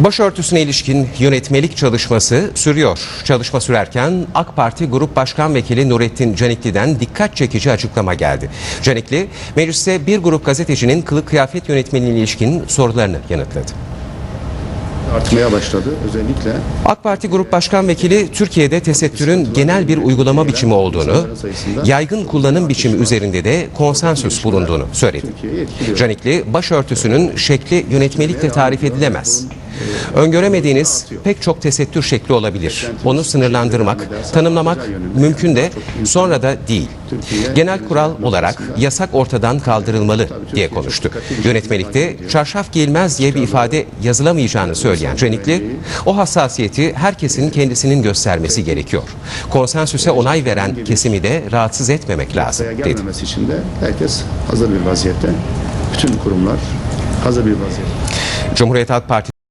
Başörtüsüne ilişkin yönetmelik çalışması sürüyor. Çalışma sürerken AK Parti Grup Başkan Vekili Nurettin Canikli'den dikkat çekici açıklama geldi. Canikli, mecliste bir grup gazetecinin kılık kıyafet yönetmeliğine ilişkin sorularını yanıtladı. artmaya başladı. Özellikle AK Parti Grup Başkan Vekili Türkiye'de tesettürün genel bir uygulama biçimi olduğunu, yaygın kullanım biçimi üzerinde de konsensüs bulunduğunu söyledi. Canikli, başörtüsünün şekli yönetmelikle tarif edilemez. Öngöremediğiniz pek çok tesettür şekli olabilir. Onu sınırlandırmak, tanımlamak mümkün de sonra da değil. Genel kural olarak yasak ortadan kaldırılmalı diye konuştu. Yönetmelikte çarşaf giyilmez diye bir ifade yazılamayacağını söyleyen Canikli, o hassasiyeti herkesin kendisinin göstermesi gerekiyor. Konsensüse onay veren kesimi de rahatsız etmemek lazım dedi. için de herkes hazır bir vaziyette. Bütün kurumlar hazır bir vaziyette. Cumhuriyet Halk Partisi